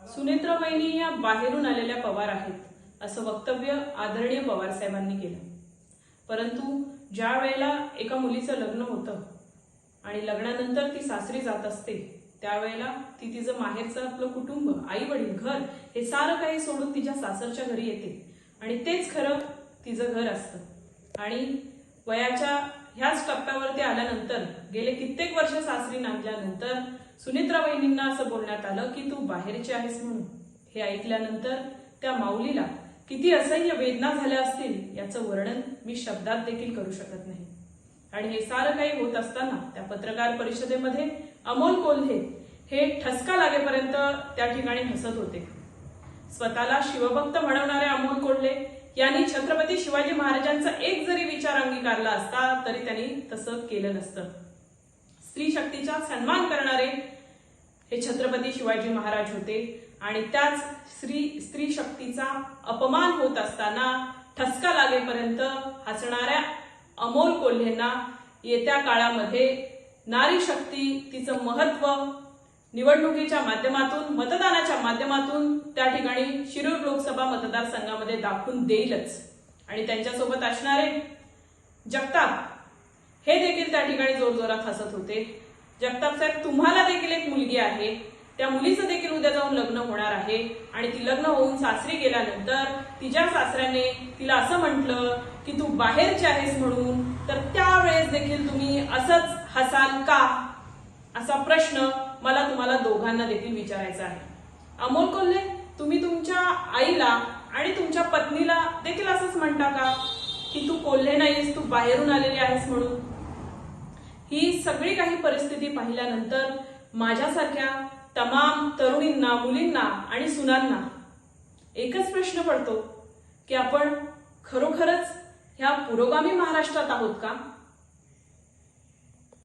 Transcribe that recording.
सुनेत्रा वहिनी या बाहेरून आलेल्या पवार आहेत असं वक्तव्य आदरणीय पवार साहेबांनी केलं. परंतु ज्या वेळेला एका मुलीचं लग्न होतं आणि लग्नानंतर ती सासरी जात असते त्यावेळेला ती तिचं माहेरचं आपलं कुटुंब आई वडील घर हे सारं काही सोडून तिच्या सासरच्या घरी येते. आणि तेच खरं तिचं घर असतं. आणि वयाच्या ह्याच टप्प्यावरती आल्यानंतर गेले कित्येक वर्ष सासरी नांदल्यानंतर सुनित्रा वहिनींना असं बोलण्यात आलं की तू बाहेरची आहेस म्हणून. हे ऐकल्यानंतर त्या माऊलीला किती असह्य वेदना झाल्या असतील याचं वर्णन मी शब्दात देखील करू शकत नाही. आणि हे सारं काही होत असताना त्या पत्रकार परिषदेमध्ये अमोल कोल्हे हे ठसका लागेपर्यंत त्या ठिकाणी हसत होते. स्वतःला शिवभक्त म्हणवणारे अमोल यांनी छत्रपती शिवाजी महाराजांचा एक जरी विचार अंगीकारला असता तरी त्यांनी तसं केलं नसतं. स्त्री शक्तीचा सन्मान करणारे हे छत्रपती शिवाजी महाराज होते आणि त्याच स्त्री स्त्री शक्तीचा अपमान होत असताना ठसका लागेपर्यंत हसणाऱ्या अमोल कोल्हेंना येत्या काळामध्ये नारी शक्ती तिचं महत्त्व निवडणुकीच्या माध्यमातून मतदानाच्या माध्यमातून त्या ठिकाणी शिरूर लोकसभा मतदारसंघामध्ये दाखवून देईलच. आणि त्यांच्यासोबत असणारे जगताप हे देखील त्या ठिकाणी जोरजोरात हसत होते. जगताप साहेब तुम्हाला देखील एक मुलगी आहे. त्या मुलीचं देखील उद्या जाऊन लग्न होणार आहे. आणि ती लग्न होऊन सासरी गेल्यानंतर तिच्या सासऱ्याने तिला असं म्हटलं की तू बाहेरची आहेस म्हणून तर त्यावेळेस देखील तुम्ही असंच हसाल का? असा प्रश्न मला तुम्हाला दोघांना देखील विचारायचा आहे. अमोल कोल्हे? आईला आणि तुमच्या पत्नीला देखील असंच म्हणता का? की तू कोल्हे नाहीस तू बाहेरून आलेली आहेस म्हणून. ही सगळी काही परिस्थिती पाहिल्यानंतर माझ्यासारख्या तमाम तरुणींना मुलींना आणि सुनांना एकच प्रश्न पडतो की आपण खरोखरच ह्या पुरोगामी महाराष्ट्रात आहोत का?